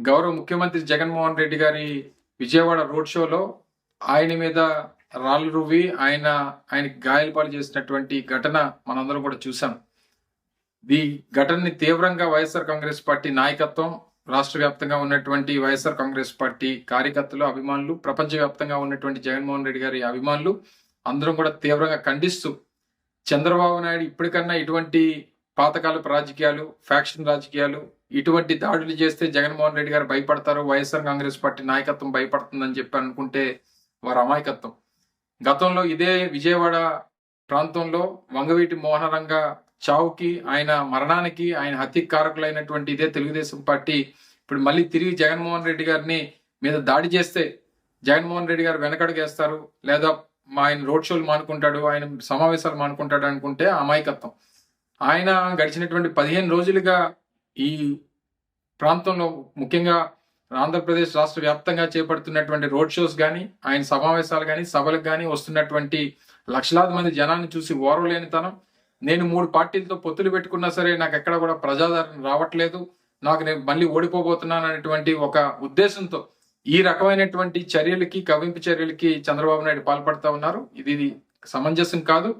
గౌరవ ముఖ్యమంత్రి జగన్మోహన్ రెడ్డి గారి విజయవాడ రోడ్ షోలో ఆయన మీద రాళ్ళు రువ్వి ఆయన ఆయనకి గాయాలపాలు చేసినటువంటి ఘటన మనందరం కూడా చూసాం ఈ ఘటనని తీవ్రంగా వైఎస్ఆర్ కాంగ్రెస్ పార్టీ నాయకత్వం రాష్ట్ర వ్యాప్తంగా ఉన్నటువంటి వైఎస్ఆర్ కాంగ్రెస్ పార్టీ కార్యకర్తలు అభిమానులు ప్రపంచవ్యాప్తంగా ఉన్నటువంటి జగన్మోహన్ రెడ్డి గారి అభిమానులు అందరం కూడా తీవ్రంగా ఖండిస్తూ చంద్రబాబు నాయుడు ఇప్పటికన్నా ఇటువంటి పాతకాలపు రాజకీయాలు ఫ్యాక్షన్ రాజకీయాలు ఇటువంటి దాడులు చేస్తే జగన్మోహన్ రెడ్డి గారు భయపడతారు వైఎస్ఆర్ కాంగ్రెస్ పార్టీ నాయకత్వం భయపడుతుందని చెప్పి అనుకుంటే వారి అమాయకత్వం. గతంలో ఇదే విజయవాడ ప్రాంతంలో వంగవీటి మోహనరంగ చావుకి ఆయన మరణానికి ఆయన హత్య కారకులైనటువంటి ఇదే తెలుగుదేశం పార్టీ ఇప్పుడు మళ్ళీ తిరిగి జగన్మోహన్ రెడ్డి గారిని మీద దాడి చేస్తే జగన్మోహన్ రెడ్డి గారు వెనకడుగేస్తారు లేదా మా ఆయన రోడ్ షోలు మానుకుంటాడు ఆయన సమావేశాలు మానుకుంటాడు అనుకుంటే అమాయకత్వం. ఆయన గడిచినటువంటి పదిహేను రోజులుగా ఈ ప్రాంతంలో ముఖ్యంగా ఆంధ్రప్రదేశ్ రాష్ట్ర వ్యాప్తంగా చేపడుతున్నటువంటి రోడ్ షోస్ కానీ ఆయన సమావేశాలు కానీ సభలకు కానీ వస్తున్నటువంటి లక్షలాది మంది జనాన్ని చూసి ఓర్వలేనితనం. నేను మూడు పార్టీలతో పొత్తులు పెట్టుకున్నా సరే నాకు ఎక్కడ కూడా ప్రజాదరణ రావట్లేదు. నాకు నేను మళ్ళీ ఓడిపోబోతున్నాను అనేటువంటి ఒక ఉద్దేశంతో ఈ రకమైనటువంటి చర్యలకి కవింపు చర్యలకి చంద్రబాబు నాయుడు పాల్పడతా ఉన్నారు. ఇది ఇది సమంజసం కాదు.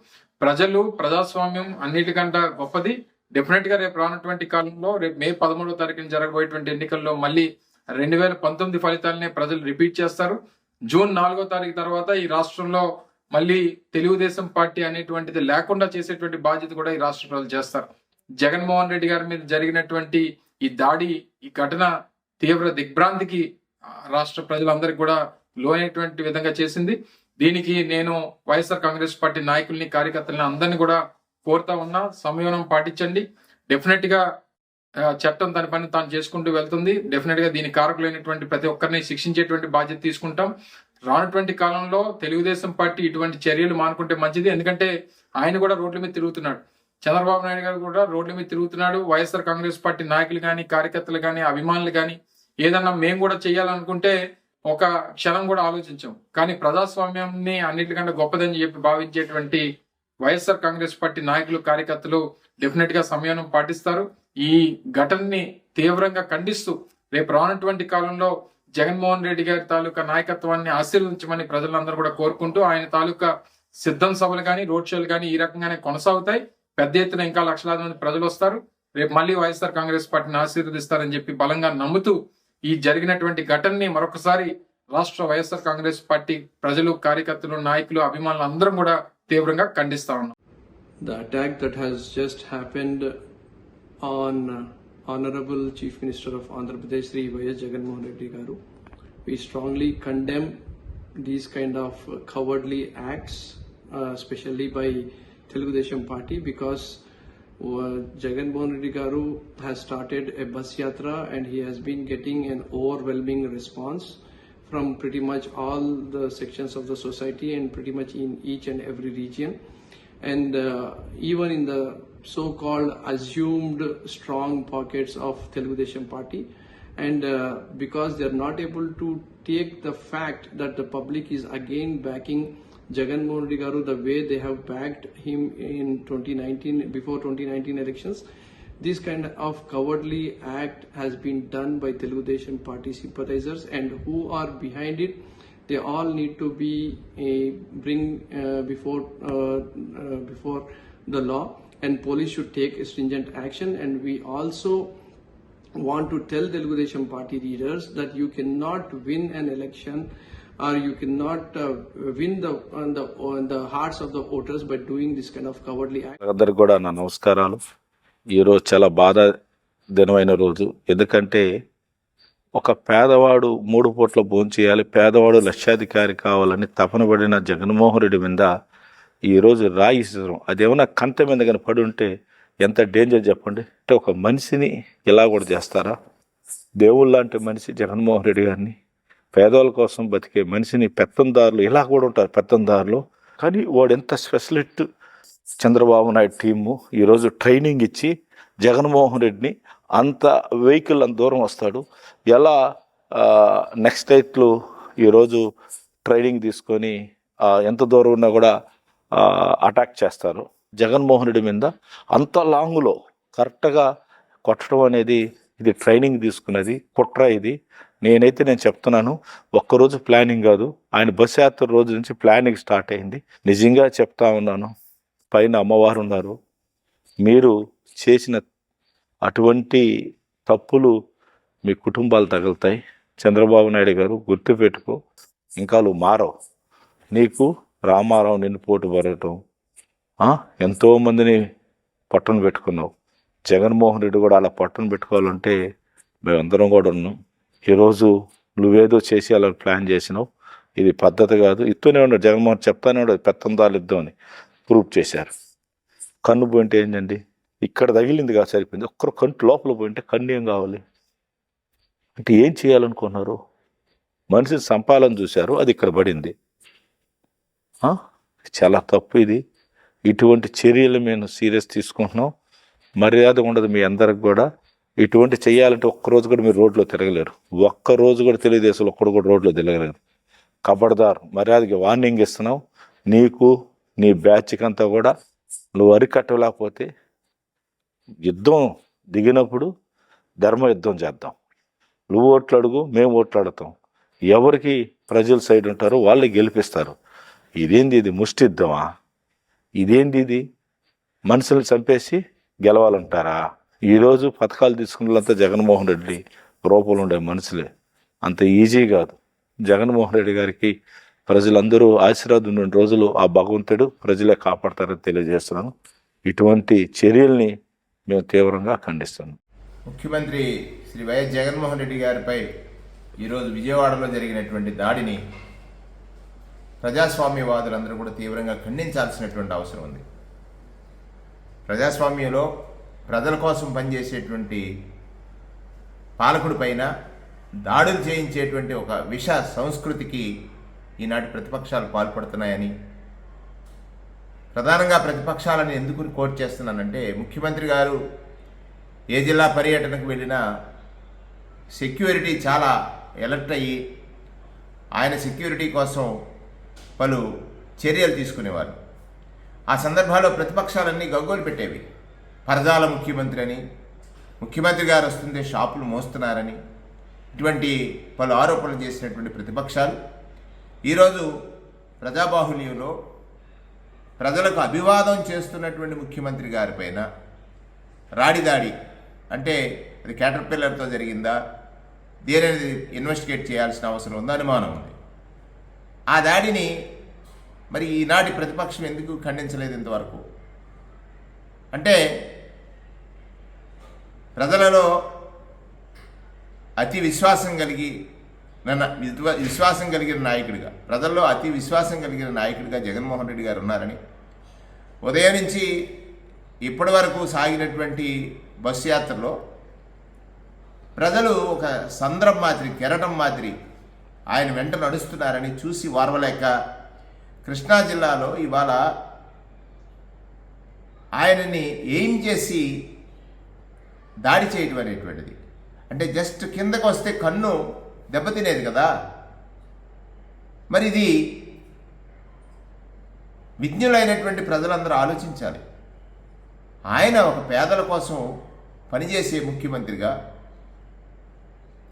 ప్రజలు ప్రజాస్వామ్యం అన్నిటికంటే గొప్పది. డెఫినెట్గా రేపు రానటువంటి కాలంలో రేపు మే పదమూడవ తారీఖున జరగబోయేటువంటి ఎన్నికల్లో మళ్ళీ రెండు వేల పంతొమ్మిది ఫలితాలనే ప్రజలు రిపీట్ చేస్తారు. జూన్ నాలుగో తారీఖు తర్వాత ఈ రాష్ట్రంలో మళ్ళీ తెలుగుదేశం పార్టీ అనేటువంటిది లేకుండా చేసేటువంటి బాధ్యత కూడా ఈ రాష్ట్ర ప్రజలు చేస్తారు. జగన్మోహన్ రెడ్డి గారి మీద జరిగినటువంటి ఈ దాడి ఈ ఘటన తీవ్ర దిగ్భ్రాంతికి రాష్ట్ర ప్రజలందరికీ కూడా లోనైనటువంటి విధంగా చేసింది. దీనికి నేను వైఎస్ఆర్ కాంగ్రెస్ పార్టీ నాయకుల్ని కార్యకర్తలని అందరినీ కూడా కోరుతా ఉన్నా సంయమనం పాటించండి. డెఫినెట్గా చట్టం తన పని తాను చేసుకుంటూ వెళ్తుంది. డెఫినెట్గా దీని కారకులైనటువంటి ప్రతి ఒక్కరిని శిక్షించేటువంటి బాధ్యత తీసుకుంటాం. రానటువంటి కాలంలో తెలుగుదేశం పార్టీ ఇటువంటి చర్యలు మానుకుంటే మంచిది. ఎందుకంటే ఆయన కూడా రోడ్ల మీద తిరుగుతున్నాడు. చంద్రబాబు నాయుడు గారు కూడా రోడ్ల మీద తిరుగుతున్నాడు. వైఎస్ఆర్ కాంగ్రెస్ పార్టీ నాయకులు కానీ కార్యకర్తలు కానీ అభిమానులు కానీ ఏదన్నా మేము కూడా చేయాలనుకుంటే ఒక క్షణం కూడా ఆలోచించాం. కానీ ప్రజాస్వామ్యాన్ని అన్నిటికంటే గొప్పదని చెప్పి భావించేటువంటి వైఎస్ఆర్ కాంగ్రెస్ పార్టీ నాయకులు కార్యకర్తలు డెఫినెట్గా సంయమనం పాటిస్తారు. ఈ ఘటనని తీవ్రంగా ఖండిస్తూ రేపు రానటువంటి కాలంలో జగన్మోహన్ రెడ్డి గారి తాలూకా నాయకత్వాన్ని ఆశీర్వదించమని ప్రజలందరూ కూడా కోరుకుంటూ ఆయన తాలూకా సిద్ధం సభలు కానీ రోడ్ షోలు కానీ ఈ రకంగానే కొనసాగుతాయి. పెద్ద ఎత్తున ఇంకా లక్షలాది మంది ప్రజలు వస్తారు. రేపు మళ్ళీ వైఎస్ఆర్ కాంగ్రెస్ పార్టీని ఆశీర్వదిస్తారని చెప్పి బలంగా నమ్ముతూ ఈ జరిగినటువంటి ఘటనని మరొకసారి రాష్ట్ర వైఎస్ఆర్ కాంగ్రెస్ పార్టీ ప్రజలు కార్యకర్తలు నాయకులు అభిమానులు అందరం కూడా తీవ్రంగా ఖండిస్తా ఉన్నాం the attack that has just happened on uh, Honorable Chief Minister of Andhra Pradesh, Sri Y.S. Jagannath Reddy Garu. We strongly condemn these kind of uh, cowardly acts, uh, especially by Telugu Desam Party, because uh, Jagan Mohan Reddy Garu has started a bus yatra and he has been getting an overwhelming response from pretty much all the sections of the society and pretty much in each and every region. And uh, even in the so-called assumed strong pockets of Telugu Desam party. And uh, because they are not able to take the fact that the public is again backing Jagan Mohan Garu the way they have backed him in 2019 before 2019 elections this kind of cowardly act has been done by Telugu Desam party sympathizers. And who are behind it? They all need to be uh, bring uh, before uh, before the law. And police should take stringent action. And we also want to tell Telugu Desam party leaders that you cannot win an election or you cannot uh, win the on the on the hearts of the voters by doing this kind of cowardly act. అందరికి కూడా నా నమస్కారాలు. ఈరోజు చాలా బాధ దినమైన రోజు. ఎందుకంటే ఒక పేదవాడు మూడు పూట్ల భోంచేయాలి పేదవాడు లక్షాధికారి కావాలని తపన పడిన జగన్మోహన్ రెడ్డి మీద ఈరోజు రాయి ఇసరం అదేమన్నా కంత మీద కానీ పడి ఉంటే ఎంత డేంజర్ చెప్పండి? అంటే ఒక మనిషిని ఇలా కూడా చేస్తారా? దేవుళ్ళ లాంటి మనిషి జగన్మోహన్ రెడ్డి గారిని పేదవాళ్ళ కోసం బతికే మనిషిని పెత్తందారులు ఇలా కూడా ఉంటారు పెత్తందారులు. కానీ వాడు ఎంత స్పెషలిస్ట్ చంద్రబాబు నాయుడు టీము ఈరోజు ట్రైనింగ్ ఇచ్చి జగన్మోహన్ రెడ్డిని అంత వెహికల్ అంత దూరం వస్తాడు. ఎలా నెక్స్ట్ డైట్లు ఈరోజు ట్రైనింగ్ తీసుకొని ఎంత దూరం ఉన్నా కూడా అటాక్ చేస్తారు జగన్మోహన్ రెడ్డి మీద. అంత లాంగ్లో కరెక్ట్గా కొట్టడం అనేది ఇది ట్రైనింగ్ తీసుకున్నది కుట్ర ఇది. నేనైతే నేను చెప్తున్నాను ఒక్కరోజు ప్లానింగ్ కాదు. ఆయన బస్ యాత్ర రోజు నుంచి ప్లానింగ్ స్టార్ట్ అయింది. నిజంగా చెప్తా ఉన్నాను పైన అమ్మవారు ఉన్నారు. మీరు చేసిన అటువంటి తప్పులు మీ కుటుంబాలు తగులుతాయి. చంద్రబాబు నాయుడు గారు గుర్తుపెట్టుకో ఇంకా నువ్వు మారవు. నీకు రామారావు నిన్ను పోటు పడటం ఎంతో మందిని పెట్టుకున్నావు. జగన్మోహన్ రెడ్డి కూడా అలా పట్టును పెట్టుకోవాలంటే మేమందరం కూడా ఉన్నాం. ఈరోజు నువ్వేదో చేసి అలా ప్లాన్ చేసినావు. ఇది పద్ధతి కాదు. ఇస్తూనే ఉన్నాడు. జగన్మోహన్ చెప్తానే ఉన్నాడు. పెత్తందాలు ఇద్దాం అని ప్రూవ్ చేశారు. కన్ను పోయింటే ఏంటండి ఇక్కడ తగిలింది కాదు సరిపోయింది. ఒక్కరు కంటి లోపల పోయింటే కన్ను ఏం కావాలి? అంటే ఏం చేయాలనుకున్నారు? మనిషిని సంపాలని చూశారు. అది ఇక్కడ పడింది. చాలా తప్పు ఇది. ఇటువంటి చర్యలు మేము సీరియస్ తీసుకుంటున్నాం. మర్యాద ఉండదు మీ అందరికి కూడా. ఇటువంటి చేయాలంటే ఒక్కరోజు కూడా మీరు రోడ్లో తిరగలేరు. ఒక్క రోజు కూడా తెలుగుదేశంలో ఒక్కడు కూడా రోడ్లో తిరగలేరు. కబడ్దార్ మర్యాదకి వార్నింగ్ ఇస్తున్నాం నీకు నీ బ్యాచ్కి అంతా కూడా నువ్వు అరికట్టలేకపోతే యుద్ధం దిగినప్పుడు ధర్మ యుద్ధం చేద్దాం. నువ్వు ఓట్లు అడుగు మేము ఓట్లాడతాం ఎవరికి ప్రజల సైడ్ ఉంటారో వాళ్ళు గెలిపిస్తారు. ఇదేంది ఇది ముష్టి యుద్ధమా ఇదేంది ఇది? మనుషులు చంపేసి గెలవాలంటారా? ఈరోజు పథకాలు తీసుకున్నంత జగన్మోహన్ రెడ్డి రూపంలో ఉండే మనుషులే. అంత ఈజీ కాదు. జగన్మోహన్ రెడ్డి గారికి ప్రజలందరూ ఆశీర్వాదం ఉన్న రోజులు ఆ భగవంతుడు ప్రజలే కాపాడతారని తెలియజేస్తున్నాను. ఇటువంటి చర్యల్ని మేము తీవ్రంగా ఖండిస్తున్నాం. ముఖ్యమంత్రి శ్రీ వైఎస్ జగన్మోహన్ రెడ్డి గారిపై ఈరోజు విజయవాడలో జరిగినటువంటి దాడిని ప్రజాస్వామ్యవాదులందరూ కూడా తీవ్రంగా ఖండించాల్సినటువంటి అవసరం ఉంది. ప్రజాస్వామ్యంలో ప్రజల కోసం పనిచేసేటువంటి పాలకుడి పైన దాడులు చేయించేటువంటి ఒక విష సంస్కృతికి ఈనాటి ప్రతిపక్షాలు పాల్పడుతున్నాయని ప్రధానంగా ప్రతిపక్షాలను ఎందుకు కోట్ చేస్తున్నానంటే ముఖ్యమంత్రి గారు ఏ జిల్లా పర్యటనకు వెళ్ళినా సెక్యూరిటీ చాలా ఎలర్ట్ అయ్యి ఆయన సెక్యూరిటీ కోసం పలు చర్యలు తీసుకునేవారు. ఆ సందర్భాల్లో ప్రతిపక్షాలన్నీ గగ్గోలు పెట్టేవి. పరదాల ముఖ్యమంత్రి అని ముఖ్యమంత్రి గారు వస్తుంటే షాపులు మోస్తున్నారని ఇటువంటి పలు ఆరోపణలు చేసినటువంటి ప్రతిపక్షాలు ఈరోజు ప్రజాబాహుళ్యంలో ప్రజలకు అభివాదం చేస్తున్నటువంటి ముఖ్యమంత్రి గారిపైన రాడిదాడి అంటే అది క్యాటర్ పిల్లర్తో జరిగిందా దేనిది ఇన్వెస్టిగేట్ చేయాల్సిన అవసరం ఉందా అనుమానం ఉంది. ఆ దాడిని మరి ఈనాటి ప్రతిపక్షం ఎందుకు ఖండించలేదు ఇంతవరకు? అంటే ప్రజలలో అతి విశ్వాసం కలిగి నన్ను విశ్వాసం కలిగిన నాయకుడిగా ప్రజల్లో అతి విశ్వాసం కలిగిన నాయకుడిగా జగన్మోహన్ రెడ్డి గారు ఉన్నారని ఉదయం నుంచి ఇప్పటి వరకు సాగినటువంటి బస్సు యాత్రలో ప్రజలు ఒక సంద్రం మాదిరి కెరటం మాదిరి ఆయన వెంట నడుస్తున్నారని చూసి వారవలేక కృష్ణా జిల్లాలో ఇవాళ ఆయనని ఏం చేసి దాడి చేయడం అనేటువంటిది. అంటే జస్ట్ కిందకు వస్తే కన్ను దెబ్బతినేది కదా. మరి ఇది విజ్ఞులైనటువంటి ప్రజలందరూ ఆలోచించాలి. ఆయన ఒక పేదల కోసం పనిచేసే ముఖ్యమంత్రిగా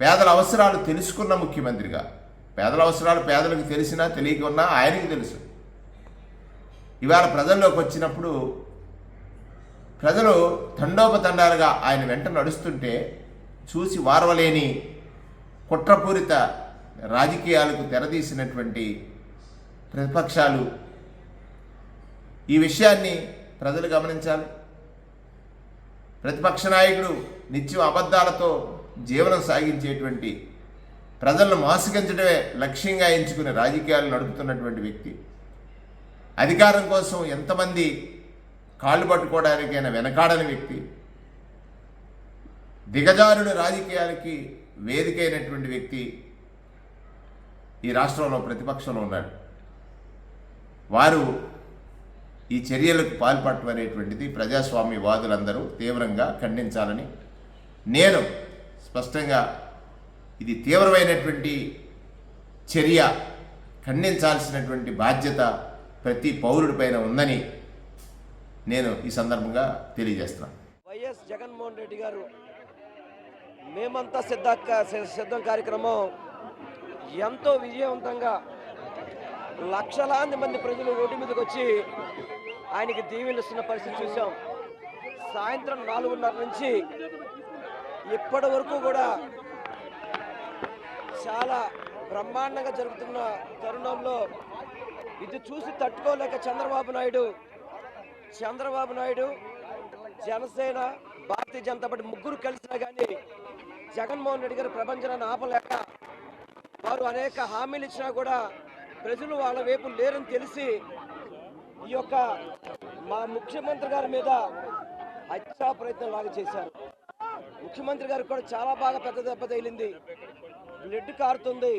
పేదల అవసరాలు తెలుసుకున్న ముఖ్యమంత్రిగా పేదల అవసరాలు పేదలకు తెలిసినా తెలియకున్నా ఆయనకి తెలుసు. ఇవాళ ప్రజల్లోకి వచ్చినప్పుడు ప్రజలు తండోపతండాలుగా ఆయన వెంట నడుస్తుంటే చూసి వారవలేని కుట్రపూరిత రాజకీయాలకు తెరదీసినటువంటి ప్రతిపక్షాలు ఈ విషయాన్ని ప్రజలు గమనించాలి. ప్రతిపక్ష నాయకుడు నిత్యం అబద్ధాలతో జీవనం సాగించేటువంటి ప్రజలను మోసగించడమే లక్ష్యంగా ఎంచుకుని రాజకీయాలు నడుపుతున్నటువంటి వ్యక్తి. అధికారం కోసం ఎంతమంది కాళ్ళు పట్టుకోవడానికైనా వెనకాడని వ్యక్తి దిగజారుడు రాజకీయాలకి వేదికైనటువంటి వ్యక్తి ఈ రాష్ట్రంలో ప్రతిపక్షంలో ఉన్నాడు. వారు ఈ చర్యలకు పాల్పడటం అనేటువంటిది ప్రజాస్వామ్యవాదులందరూ తీవ్రంగా ఖండించాలని నేను స్పష్టంగా ఇది తీవ్రమైనటువంటి చర్య ఖండించాల్సినటువంటి బాధ్యత ప్రతి పౌరుడిపైన ఉందని నేను ఈ సందర్భంగా తెలియజేస్తున్నాను. వైఎస్ జగన్మోహన్ రెడ్డి గారు మేమంతా సిద్ధ సిద్ధం కార్యక్రమం ఎంతో విజయవంతంగా లక్షలాది మంది ప్రజలు రోడ్డు మీదకి వచ్చి ఆయనకి దీవెలుస్తున్న పరిస్థితి చూసాం సాయంత్రం నాలుగున్నర నుంచి ఇప్పటి వరకు కూడా చాలా బ్రహ్మాండంగా జరుగుతున్న తరుణంలో ఇది చూసి తట్టుకోలేక చంద్రబాబు నాయుడు చంద్రబాబు నాయుడు జనసేన భారతీయ జనతా పార్టీ ముగ్గురు కలిసినా కానీ జగన్మోహన్ రెడ్డి గారి ప్రపంచాన్ని ఆపలేక వారు అనేక హామీలు ఇచ్చినా కూడా ప్రజలు వాళ్ళ వైపు లేరని తెలిసి ఈ యొక్క మా ముఖ్యమంత్రి గారి మీద హత్యా ప్రయత్నం లాగా చేశారు. ముఖ్యమంత్రి గారికి కూడా చాలా బాగా పెద్ద దెబ్బ తగిలింది. బ్లడ్ కారుతుంది.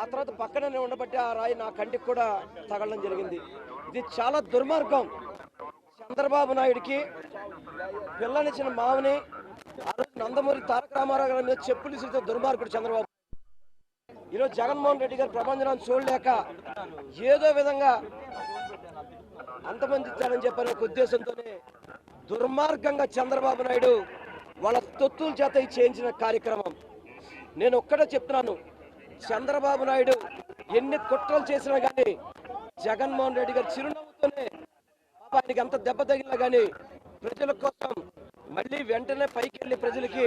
ఆ తర్వాత పక్కనే ఉండబట్టి ఆ రాయి నా కంటికి కూడా తగలడం జరిగింది. ఇది చాలా దుర్మార్గం. చంద్రబాబు నాయుడికి పిల్లనిచ్చిన మామని నందమూరి తారక రామారావు గారి మీద చెప్పులు ఇస్తే దుర్మార్గుడు చంద్రబాబు. ఈరోజు జగన్మోహన్ రెడ్డి గారి ప్రపంచం చూడలేక ఏదో విధంగా అంతమంది ఇచ్చారని చెప్పని ఒక ఉద్దేశంతోనే దుర్మార్గంగా చంద్రబాబు నాయుడు వాళ్ళ తొత్తుల చేత చేయించిన కార్యక్రమం. నేను ఒక్కటే చెప్తున్నాను చంద్రబాబు నాయుడు ఎన్ని కుట్రలు చేసినా కానీ జగన్మోహన్ రెడ్డి గారు చిరునవ్వుతోనే పాప ఆయనకి ఎంత దెబ్బ తగిలినా కానీ ప్రజల కోసం మళ్ళీ వెంటనే పైకి వెళ్ళి ప్రజలకి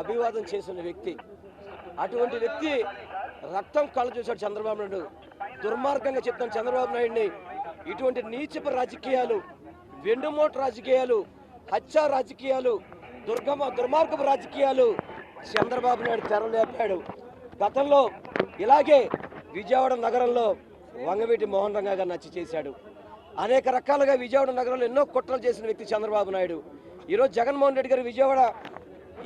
అభివాదం చేసిన వ్యక్తి. అటువంటి వ్యక్తి రక్తం కళ్ళు చూశాడు చంద్రబాబు నాయుడు. దుర్మార్గంగా చెప్తాను చంద్రబాబు నాయుడిని. ఇటువంటి నీచపు రాజకీయాలు వెండుమోట రాజకీయాలు హత్యా రాజకీయాలు దుర్గమ దుర్మార్గపు రాజకీయాలు చంద్రబాబు నాయుడు తెరలేపాడు. గతంలో ఇలాగే విజయవాడ నగరంలో వంగవీటి మోహన్ రంగా గారు నచ్చి చేశాడు. అనేక రకాలుగా విజయవాడ నగరంలో ఎన్నో కుట్రలు చేసిన వ్యక్తి చంద్రబాబు నాయుడు. ఈరోజు జగన్మోహన్ రెడ్డి గారు విజయవాడ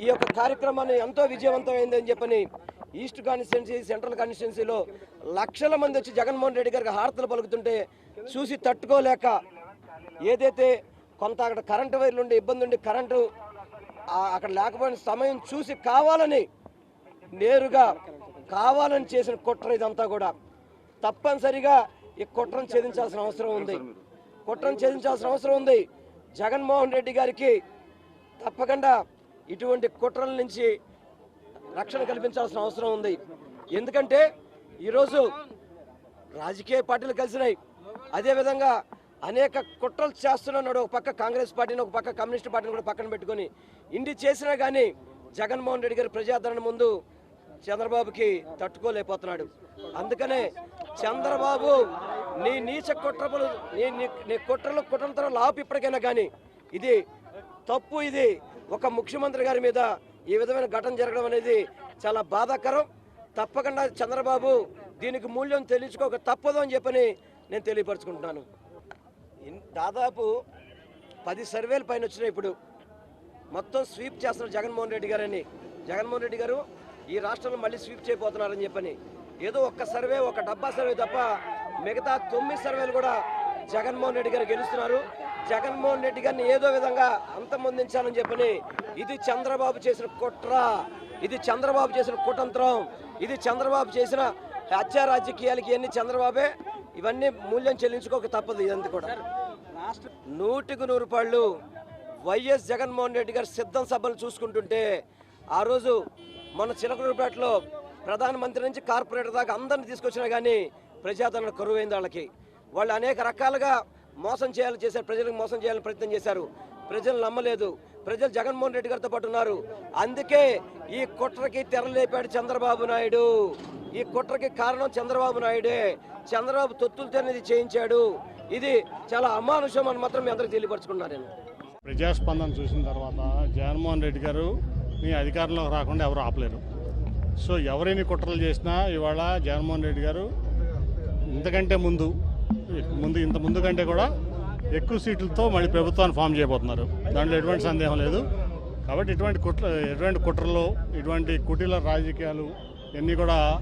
ఈ యొక్క కార్యక్రమాన్ని ఎంతో విజయవంతమైందని చెప్పని ఈస్ట్ కాన్స్టిట్యున్సీ సెంట్రల్ కాన్స్టిట్యున్సీలో లక్షల మంది వచ్చి జగన్మోహన్ రెడ్డి గారికి హారతలు పలుకుతుంటే చూసి తట్టుకోలేక ఏదైతే కొంత అక్కడ కరెంటు వైర్లు ఉండే ఇబ్బంది ఉండి కరెంటు అక్కడ లేకపోయిన సమయం చూసి కావాలని నేరుగా కావాలని చేసిన కుట్ర ఇదంతా కూడా. తప్పనిసరిగా ఈ కుట్రను ఛేదించాల్సిన అవసరం ఉంది. కుట్రను ఛేదించాల్సిన అవసరం ఉంది. జగన్మోహన్ రెడ్డి గారికి తప్పకుండా ఇటువంటి కుట్రల నుంచి రక్షణ కల్పించాల్సిన అవసరం ఉంది. ఎందుకంటే ఈరోజు రాజకీయ పార్టీలు కలిసినాయి. అదేవిధంగా అనేక కుట్రలు చేస్తున్నాడు ఒక పక్క కాంగ్రెస్ పార్టీని ఒక పక్క కమ్యూనిస్ట్ పార్టీని కూడా పక్కన పెట్టుకొని. ఇన్ని చేసినా కానీ జగన్మోహన్ రెడ్డి గారి ప్రజాదరణ ముందు చంద్రబాబుకి తట్టుకోలేకపోతున్నాడు. అందుకనే చంద్రబాబు నీ నీచ కుట్రములు నీ నీ- నీ కుట్రలు కుట్రలతో లాపు ఇప్పటికైనా కానీ ఇది తప్పు ఇది ఒక ముఖ్యమంత్రి గారి మీద ఈ విధమైన ఘటన జరగడం అనేది చాలా బాధాకరం. తప్పకుండా చంద్రబాబు దీనికి మూల్యం తెలియచుకోక తప్పదు అని చెప్పని నేను తెలియపరచుకుంటున్నాను. దాదాపు పది సర్వేల పైన వచ్చినాయి ఇప్పుడు. మొత్తం స్వీప్ చేస్తున్నారు జగన్మోహన్ రెడ్డి గారని. జగన్మోహన్ రెడ్డి గారు ఈ రాష్ట్రంలో మళ్ళీ స్వీప్ చేయబోతున్నారని చెప్పని. ఏదో ఒక్క సర్వే ఒక డబ్బా సర్వే తప్ప మిగతా తొమ్మిది సర్వేలు కూడా జగన్మోహన్ రెడ్డి గారు గెలుస్తున్నారు. జగన్మోహన్ రెడ్డి గారిని ఏదో విధంగా అంతమొందించాలని చెప్పని ఇది చంద్రబాబు చేసిన కుట్ర. ఇది చంద్రబాబు చేసిన కుతంత్రం. ఇది చంద్రబాబు చేసిన హత్య రాజకీయాలకి ఇవన్నీ చంద్రబాబే. ఇవన్నీ మూల్యం చెల్లించుకోక తప్పదు ఇదంతా కూడా. నూటికి నూరు రూపాయలు వైఎస్ జగన్మోహన్ రెడ్డి గారు సిద్ధం సభలు చూసుకుంటుంటే ఆ రోజు మన చిలకలూరుపేటలో ప్రధానమంత్రి నుంచి కార్పొరేటర్ దాకా అందరిని తీసుకొచ్చినా కానీ ప్రజాదరణ కరువైంది వాళ్ళకి. వాళ్ళు అనేక రకాలుగా మోసం చేయాలని చేశారు. ప్రజలకు మోసం చేయాలని ప్రయత్నం చేశారు. ప్రజలు నమ్మలేదు. ప్రజలు జగన్మోహన్ రెడ్డి గారితో పాటు ఉన్నారు. అందుకే ఈ కుట్రకి తెరలేపాడు చంద్రబాబు నాయుడు. ఈ కుట్రకి కారణం చంద్రబాబు నాయుడే. చంద్రబాబు తొత్తులతో ఇది చేయించాడు. ఇది చాలా అమానుషం అని మాత్రం మీ అందరికి తెలియపరచుకున్నాను నేను. ప్రజాస్పందన చూసిన తర్వాత జగన్మోహన్ రెడ్డి గారు మీ అధికారంలోకి రాకుండా ఎవరు ఆపలేరు. సో ఎవరైనా కుట్రలు చేసినా ఇవాళ జగన్మోహన్ రెడ్డి గారు ఇంతకంటే ముందు ముందు ఇంత ముందు కంటే కూడా ఎక్కువ సీట్లతో మళ్ళీ ప్రభుత్వాన్ని ఫామ్ చేయబోతున్నారు. దాంట్లో ఎటువంటి సందేహం లేదు. కాబట్టి ఇటువంటి కుట్ర ఎటువంటి కుట్రలు ఇటువంటి కుటీల రాజకీయాలు ఇవన్నీ కూడా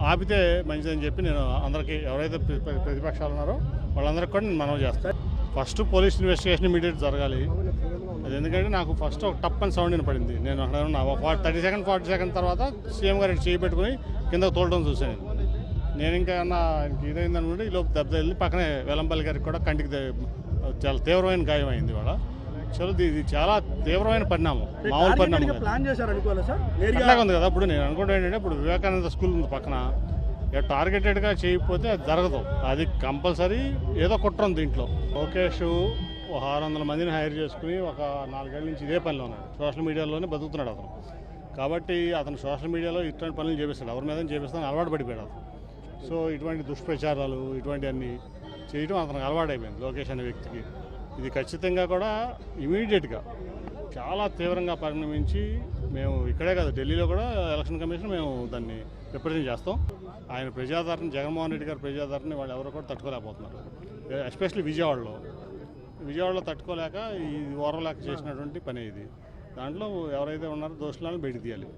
ఆపితే మంచిదని చెప్పి నేను అందరికీ ఎవరైతే ప్ర- ప్రతిపక్షాలు ఉన్నారో వాళ్ళందరికీ కూడా నేను మనవి చేస్తాను. ఫస్ట్ పోలీస్ ఇన్వెస్టిగేషన్ ఇమీడియట్ జరగాలి. అది ఎందుకంటే నాకు ఫస్ట్ ఒక టప్ అని సౌండ్ వినపడింది. నేను అక్కడ ఉన్నా ఒక థర్టీ సెకండ్ ఫార్టీ సెకండ్ తర్వాత సీఎం గారు చేయి పెట్టుకుని కింద తోలడం చూశాను నేను. ఇంకా ఏమన్నా ఇదైంది అనుకుంటే ఈ లోపు దెబ్బ వెళ్ళి పక్కనే వేలంపల్లి గారికి కూడా కంటికి చాలా తీవ్రమైన గాయం అయింది వాళ్ళ చలో ఇది చాలా తీవ్రమైన పరిణామం మామూలు పరిణామం. ప్లాన్ చేశారు అనుకోవాలి సార్? నేరుగా అట్లాగే ఉంది కదా ఇప్పుడు నేను అనుకుంటే ఏంటంటే ఇప్పుడు వివేకానంద స్కూల్ ఉంది పక్కన. టార్గెటెడ్గా చేయకపోతే అది జరగదు. అది కంపల్సరీ ఏదో కుట్ర ఉంది దీంట్లో. లోకేష్ ఒక ఆరు వందల మందిని హైర్ చేసుకుని ఒక నాలుగేళ్ళ నుంచి ఇదే పనిలో ఉన్నాడు. సోషల్ మీడియాలోనే బతుకుతున్నాడు అతను. కాబట్టి అతను సోషల్ మీడియాలో ఇట్లాంటి పనులు చేపిస్తాడు. ఎవరి మీద చేపిస్తాను అలవాటు పడిపోయాడు అతను. సో ఇటువంటి దుష్ప్రచారాలు ఇటువంటివన్నీ చేయడం అతనికి అలవాటైపోయింది లోకేష్ అనే వ్యక్తికి. ఇది ఖచ్చితంగా కూడా ఇమీడియట్గా చాలా తీవ్రంగా పరిణమించి మేము ఇక్కడే కాదు ఢిల్లీలో కూడా ఎలక్షన్ కమిషన్ మేము దాన్ని రిప్రజెంట్ చేస్తాం. ఆయన ప్రజాదరణ జగన్మోహన్ రెడ్డి గారి ప్రజాదరణ వాళ్ళు ఎవరు కూడా తట్టుకోలేకపోతున్నారు. ఎస్పెషల్లీ విజయవాడలో. విజయవాడలో తట్టుకోలేక ఈ ఓర్వలేక చేసినటువంటి పని ఇది. దాంట్లో ఎవరైతే ఉన్నారో దోషులను బయట తీయాలి.